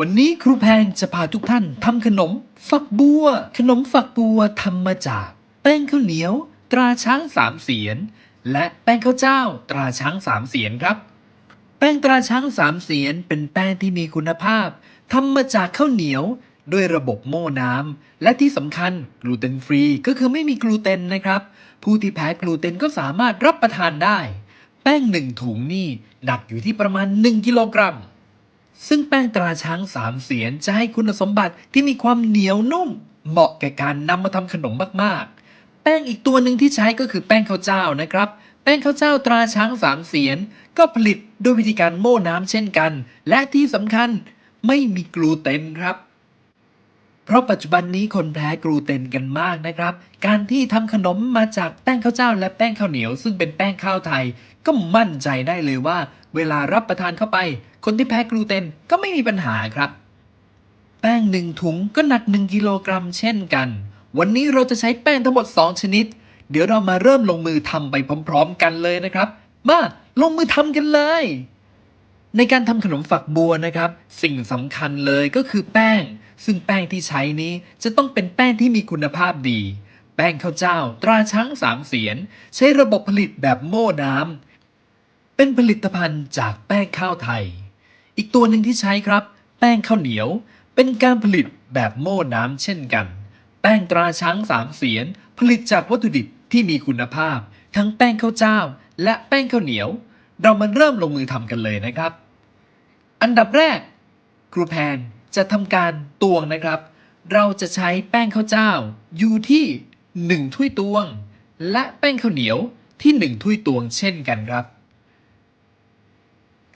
วันนี้ครูแพงจะพาทุกท่านทำขนมฝักบัว ขนมฝักบัวทำมาจาก แป้งข้าวเหนียว ตราช้างสามเสียน และแป้งข้าวเจ้า ตราช้างสามเสียนครับ แป้งตราช้างสามเสียน เป็นแป้งที่มีคุณภาพทำมาจากข้าวเหนียวด้วยระบบโม่น้ำ และที่สำคัญกลูเตนฟรีก็คือไม่มีกลูเตนนะครับ ผู้ที่แพ้กลูเตนก็สามารถรับประทานได้ แป้งหนึ่งถุงนี่หนักอยู่ที่ประมาณ 1 กิโลกรัม ซึ่งแป้งตราช้างสามเสียนจะให้คุณสมบัติที่มีความเหนียวนุ่ม เหมาะแก่การนำมาทำขนมมากๆ แป้งอีกตัวหนึ่งที่ใช้ก็คือแป้งข้าวเจ้านะครับ แป้งข้าวเจ้าตราช้างสามเสียน ก็ผลิตด้วยวิธีการโม่น้ำเช่นกัน และที่สำคัญไม่มีกลูเตนครับ เพราะปัจจุบันนี้คนแพ้กลูเตนกันมากนะครับ การที่ทำขนมมาจากแป้งข้าวเจ้าและแป้งข้าวเหนียว ซึ่งเป็นแป้งข้าวไทย ก็มั่นใจได้เลยว่า เวลารับประทานเข้าไป คนที่แพ้กลูเตนก็ไม่มีปัญหาครับ แป้งหนึ่งถุงก็หนัก 1 กิโลกรัมเช่นกัน วันนี้เราจะใช้แป้งทั้งหมด 2 ชนิด เดี๋ยวเรามาเริ่มลงมือทำไปพร้อม ๆ กันเลยนะครับ มาลงมือทำกันเลยในการทำขนมฝักบัวนะครับ สิ่งสำคัญเลยก็คือแป้งซึ่งแป้งที่ใช้นี้จะต้องเป็นแป้งที่มีคุณภาพดี แป้งข้าวเจ้าตราช้างสามเสียน ใช้ระบบผลิตแบบโม่น้ำเป็นผลิตภัณฑ์จากแป้งข้าวไทย อีกตัวหนึ่งที่ใช้ครับ แป้งข้าวเหนียว เป็นการผลิตแบบโม่น้ำเช่นกัน แป้งตราช้างสามเสียน ผลิตจากวัตถุดิบที่มีคุณภาพ ทั้งแป้งข้าวเจ้า และแป้งข้าวเหนียว เรามาเริ่มลงมือทำกันเลยนะครับ อันดับแรก ครูแพน จะทำการตวงนะครับ เราจะใช้แป้งข้าวเจ้าอยู่ที่ 1 ถ้วยตวง และแป้งข้าวเหนียวที่ 1 ถ้วยตวงเช่นกันครับ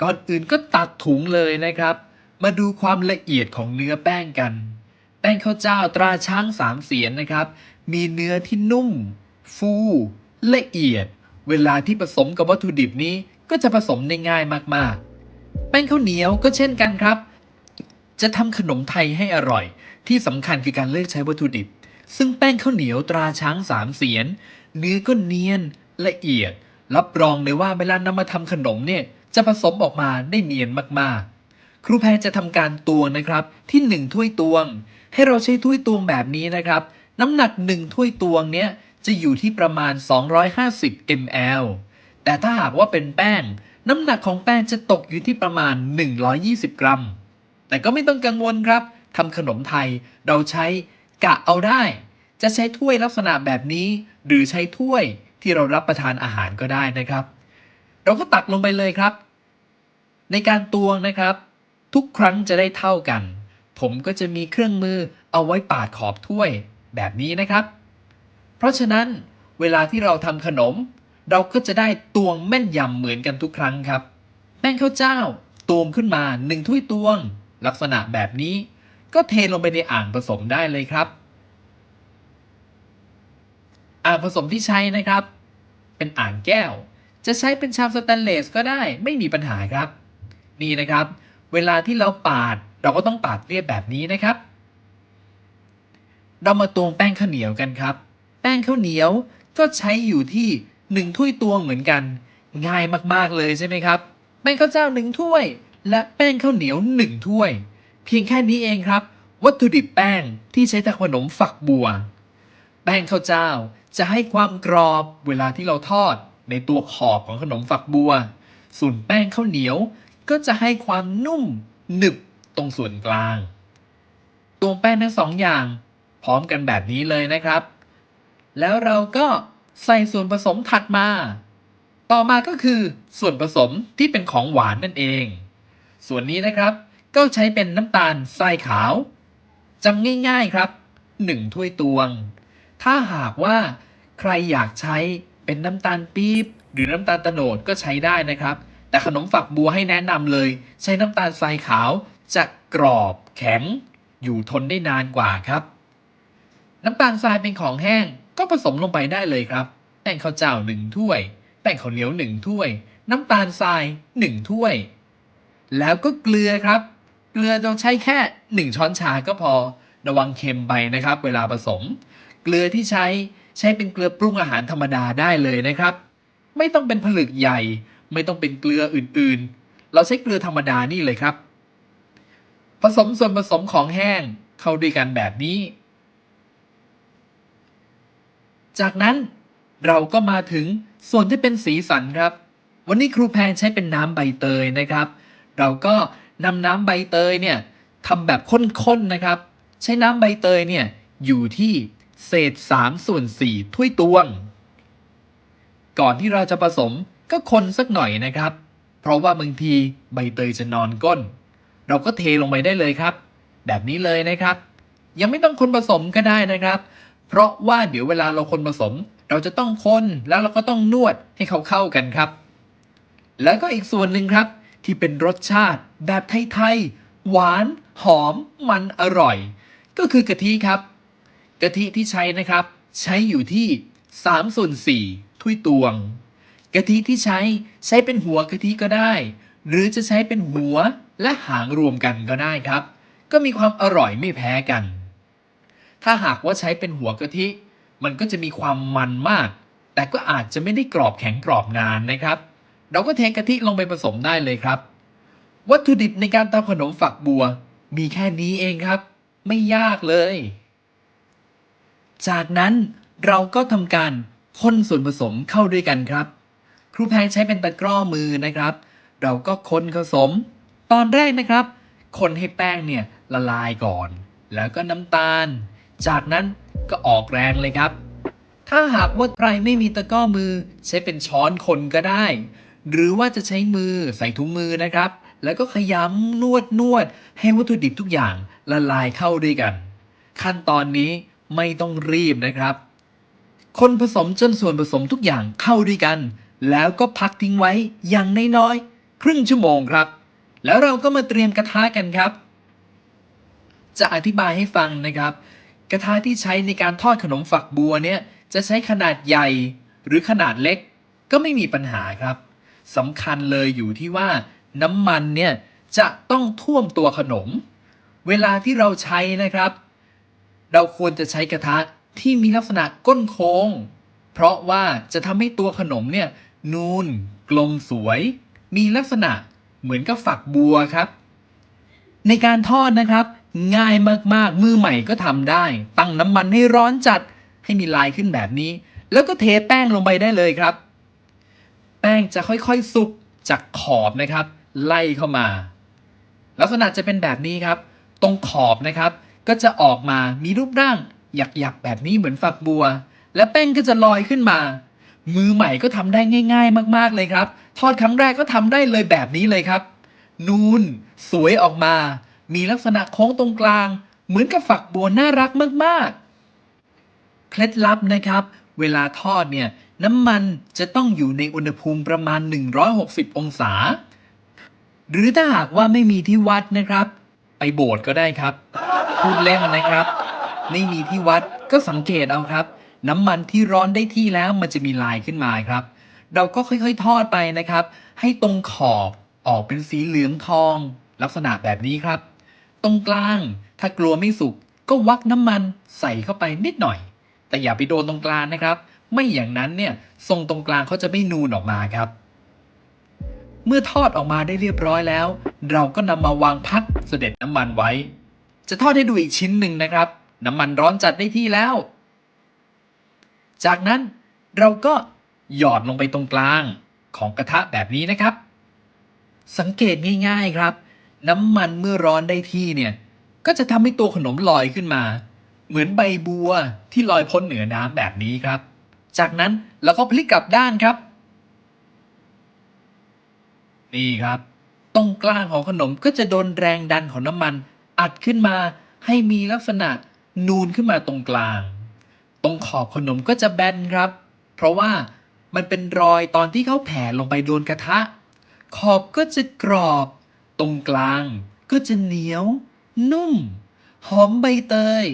ก่อนอื่นก็ตัดถุงเลยนะครับ มาดูความละเอียดของเนื้อแป้งกัน แป้งข้าวเจ้าตราช้างสามเสียนนะครับ มีเนื้อที่นุ่ม ฟู ละเอียด เวลาที่ผสมกับวัตถุดิบนี้ก็จะผสมได้ง่ายมากๆ แป้งข้าวเหนียวก็เช่นกันครับ จะทำขนมไทยให้อร่อย ที่สำคัญคือการเลือกใช้วัตถุดิบ ซึ่งแป้งข้าวเหนียวตราช้างสามเสียน เนื้อก็เนียนละเอียด รับรองเลยว่าเวลานำมาทำขนมเนี่ยจะผสมออกมาได้เนียนมากๆ ครูแพรจะทำการตวงนะครับที่ 1 ถ้วยตวง ให้เราใช้ถ้วยตวงแบบนี้นะครับ น้ำหนัก 1 ถ้วยตวงเนี้ยจะอยู่ที่ประมาณ 250 ml แต่ถ้าหากว่าเป็นแป้ง น้ำหนักของแป้งจะตกอยู่ที่ประมาณ 120 กรัม แต่ก็ไม่ต้องกังวลครับทำขนมไทยเราใช้กะเอาได้ จะใช้ถ้วยลักษณะแบบนี้ หรือใช้ถ้วยที่เรารับประทานอาหารก็ได้นะครับ เราก็ตักลงไปเลยครับ ในการตวงนะครับ ทุกครั้งจะได้เท่ากัน ผมก็จะมีเครื่องมือเอาไว้ปาดขอบถ้วยแบบนี้นะครับ เพราะฉะนั้นเวลาที่เราทำขนม เราก็จะได้ตวงแม่นยำเหมือนกันทุกครั้งครับ แป้งข้าวเจ้าตวงขึ้นมาหนึ่งถ้วยตวง ลักษณะแบบนี้ก็เทลงไปในอ่างผสมได้เลยครับ อ่างผสมที่ใช้นะครับ เป็นอ่างแก้ว จะใช้เป็นชามสแตนเลสก็ได้ไม่มีปัญหาครับ นี่นะครับ เวลาที่เราปาดเราก็ต้องปาดเรียบแบบนี้นะครับ เรามาตวงแป้งข้าวเหนียวกันครับ แป้งข้าวเหนียวก็ใช้อยู่ที่หนึ่งถ้วยตวงเหมือนกัน ง่ายมากๆเลยใช่ไหมครับแป้งข้าวเจ้าหนึ่งถ้วย และแป้งข้าวเหนียวหนึ่งถ้วย เพียงแค่นี้เองครับ วัตถุดิบแป้งที่ใช้ทำขนมฝักบัว แป้งข้าวเจ้าจะให้ความกรอบเวลาที่เราทอดในตัวขอบของขนมฝักบัว ส่วนแป้งข้าวเหนียวก็จะให้ความนุ่มหนึบตรงส่วนกลาง ตัวแป้งทั้งสองอย่าง พร้อมกันแบบนี้เลยนะครับ แล้วเราก็ใส่ส่วนผสมถัดมา ต่อมาก็คือส่วนผสมที่เป็นของหวานนั่นเอง ส่วนนี้นะครับก็ใช้เป็นน้ำตาลทรายขาวจำง่ายๆครับ 1 ถ้วยตวง ถ้าหากว่าใครอยากใช้เป็นน้ำตาลปี๊บหรือน้ำตาลโตโนดก็ใช้ได้นะครับ แต่ขนมฝักบัวให้แนะนำเลย ใช้น้ำตาลทรายขาวจะกรอบแข็ง อยู่ทนได้นานกว่าครับ น้ำตาลทรายเป็นของแห้งก็ผสมลงไปได้เลยครับแป้งข้าวเจ้าหนึ่งถ้วย แป้งข้าวเหนียวหนึ่งถ้วย น้ำตาลทรายหนึ่งถ้วย แล้วก็เกลือครับ เกลือเราใช้แค่หนึ่งช้อนชาก็พอระวังเค็มไปนะครับ เวลาผสม เกลือที่ใช้ใช้เป็นเกลือปรุงอาหารธรรมดาได้เลยนะครับ ไม่ต้องเป็นผลึกใหญ่ ไม่ต้องเป็นเกลืออื่นๆ เราใช้เกลือธรรมดานี่เลยครับ ผสมส่วนผสมของแห้งเข้าด้วยกันแบบนี้ จากนั้นเราก็มาถึงส่วนที่เป็นสีสันครับ วันนี้ครูแพนใช้เป็นน้ำใบเตยนะครับ เราก็นำน้ำใบเตยเนี่ยทำแบบข้นๆนะครับ ใช้น้ำใบเตยเนี่ยอยู่ที่เศษ3ส่วน4ถ้วยตวง ก่อนที่เราจะผสมก็คนสักหน่อยนะครับ เพราะว่าบางทีใบเตยจะนอนก้น เราก็เทลงไปได้เลยครับ แบบนี้เลยนะครับ ยังไม่ต้องคนผสมก็ได้นะครับ เพราะว่าเดี๋ยวเวลาเราคนผสม เราจะต้องคนแล้วเราก็ต้องนวดให้เขาเข้ากันครับ แล้วก็อีกส่วนหนึ่งครับ ที่เป็นรสชาติแบบไทยๆ หวาน หอม มันอร่อย ก็คือกะทิครับ กะทิที่ใช้นะครับ ใช้อยู่ที่3ส่วน4ถ้วยตวง กะทิที่ใช้ใช้เป็นหัวกะทิก็ได้ หรือจะใช้เป็นหัวและหางรวมกันก็ได้ครับ ก็มีความอร่อยไม่แพ้กัน ถ้าหากว่าใช้เป็นหัวกะทิ มันก็จะมีความมันมาก แต่ก็อาจจะไม่ได้กรอบแข็งกรอบนานนะครับ เราก็เทกะทิลงไปผสมได้เลยครับ วัตถุดิบในการทำขนมฝักบัว มีแค่นี้เองครับ ไม่ยากเลย จากนั้นเราก็ทำการคนส่วนผสมเข้าด้วยกันครับ ครูแพงใช้เป็นตะกร้อมือนะครับ เราก็คนผสม ตอนแรกนะครับ คนให้แป้งเนี่ยละลายก่อน แล้วก็น้ำตาล จากนั้นก็ออกแรงเลยครับ ถ้าหากว่าใครไม่มีตะกร้อมือใช้เป็นช้อนคนก็ได้ หรือว่าจะใช้มือใส่ถุงมือนะครับ แล้วก็ขยำนวดนวด ให้วัตถุดิบทุกอย่างละลายเข้าด้วยกัน ขั้นตอนนี้ไม่ต้องรีบนะครับ คนผสมจนส่วนผสมทุกอย่างเข้าด้วยกัน แล้วก็พักทิ้งไว้อย่างน้อยๆครึ่งชั่วโมงครับ แล้วเราก็มาเตรียมกระทะกันครับ จะอธิบายให้ฟังนะครับ กระทะที่ใช้ในการทอดขนมฝักบัวเนี่ยจะใช้ขนาดใหญ่หรือขนาดเล็กก็ไม่มีปัญหาครับ สำคัญเลยอยู่ที่ว่าน้ำมันเนี่ยจะต้องท่วมตัวขนม เวลาที่เราใช้นะครับ เราควรจะใช้กระทะที่มีลักษณะก้นโค้ง เพราะว่าจะทำให้ตัวขนมเนี่ยนูน กลมสวย มีลักษณะเหมือนกับฝักบัวครับ ในการทอดนะครับ ง่ายมากๆ มือใหม่ก็ทำได้ ตั้งน้ำมันให้ร้อนจัดให้มีลายขึ้นแบบนี้ แล้วก็เทแป้งลงไปได้เลยครับ แป้งจะค่อยๆ สุกจากขอบนะครับ ไล่เข้ามา ลักษณะจะเป็นแบบนี้ครับ ตรงขอบนะครับ ก็จะออกมามีรูปร่างหยักๆแบบนี้เหมือนฝักบัว และแป้งก็จะลอยขึ้นมา มือใหม่ก็ทำได้ง่าย ๆ มากๆเลยครับ ทอดครั้งแรกก็ทำได้เลยแบบนี้เลยครับ นูนสวยออกมา มีลักษณะโค้งตรงกลาง เหมือนกับฝักบัวน่ารักมากๆเคล็ดลับนะครับ เวลาทอดเนี่ย น้ำมันจะต้องอยู่ในอุณหภูมิประมาณ 160 องศา หรือถ้าหากว่าไม่มีที่วัดนะครับ ไปโบสถ์ก็ได้ครับ พูดเล่นนะครับ ไม่มีที่วัดก็สังเกตเอาครับ น้ำมันที่ร้อนได้ที่แล้วมันจะมีลายขึ้นมาครับ เราก็ค่อยๆทอดไปนะครับ ให้ตรงขอบออกเป็นสีเหลืองทอง ลักษณะแบบนี้ครับ ตรงกลางถ้ากลัวไม่สุกก็วักน้ำมันใส่เข้าไปนิดหน่อย แต่อย่าไปโดนตรงกลางนะครับ ไม่อย่างนั้นเนี่ยทรงตรงกลางเขาจะไม่นูนออกมาครับ เมื่อทอดออกมาได้เรียบร้อยแล้ว เราก็นำมาวางพักเสด็จน้ำมันไว้ จะทอดให้ดูอีกชิ้นหนึ่งนะครับ น้ำมันร้อนจัดได้ที่แล้ว จากนั้นเราก็หยอดลงไปตรงกลางของกระทะแบบนี้นะครับ สังเกตง่ายๆครับ น้ำมันเมื่อร้อนได้ที่เนี่ย ก็จะทำให้ตัวขนมลอยขึ้นมา เหมือนใบบัวที่ลอยพ้นเหนือน้ำแบบนี้ครับ จากนั้นเราก็พลิกกลับด้านครับ นี่ครับตรงกลางของขนมก็จะโดนแรงดันของน้ำมัน อัดขึ้นมาให้มีลักษณะนูนขึ้นมาตรงกลาง ตรงขอบขนมก็จะแบนครับ เพราะว่ามันเป็นรอยตอนที่เขาแผ่ลงไปโดนกระทะ ขอบก็จะกรอบ ตรงกลางก็จะเหนียว นุ่ม หอมใบเตย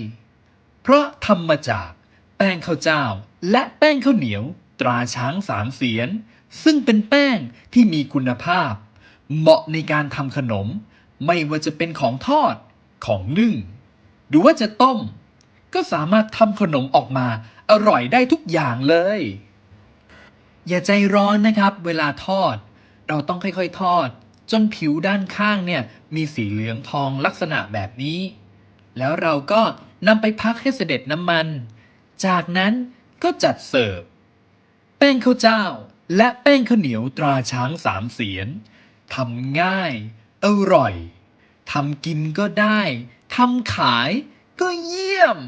เพราะทำมาจากแป้งข้าวเจ้า และแป้งข้าวเหนียวตราช้างสามเสียน ซึ่งเป็นแป้งที่มีคุณภาพ เหมาะในการทำขนม ไม่ว่าจะเป็นของทอดของนึ่ง หรือว่าจะต้ม ก็สามารถทำขนมออกมาอร่อยได้ทุกอย่างเลย อย่าใจร้อนนะครับ เวลาทอด เราต้องค่อยๆทอด จนผิวด้านข้างเนี่ยมีสีเหลืองทองลักษณะแบบนี้ แล้วเราก็นำไปพักให้เสด็จน้ำมัน จากนั้น ก็จัดเสิร์ฟแป้งข้าวเจ้า และแป้งข้าวเหนียวตราช้างสามเสียนทำง่าย อร่อยทำกินก็ได้ทำขายก็เยี่ยม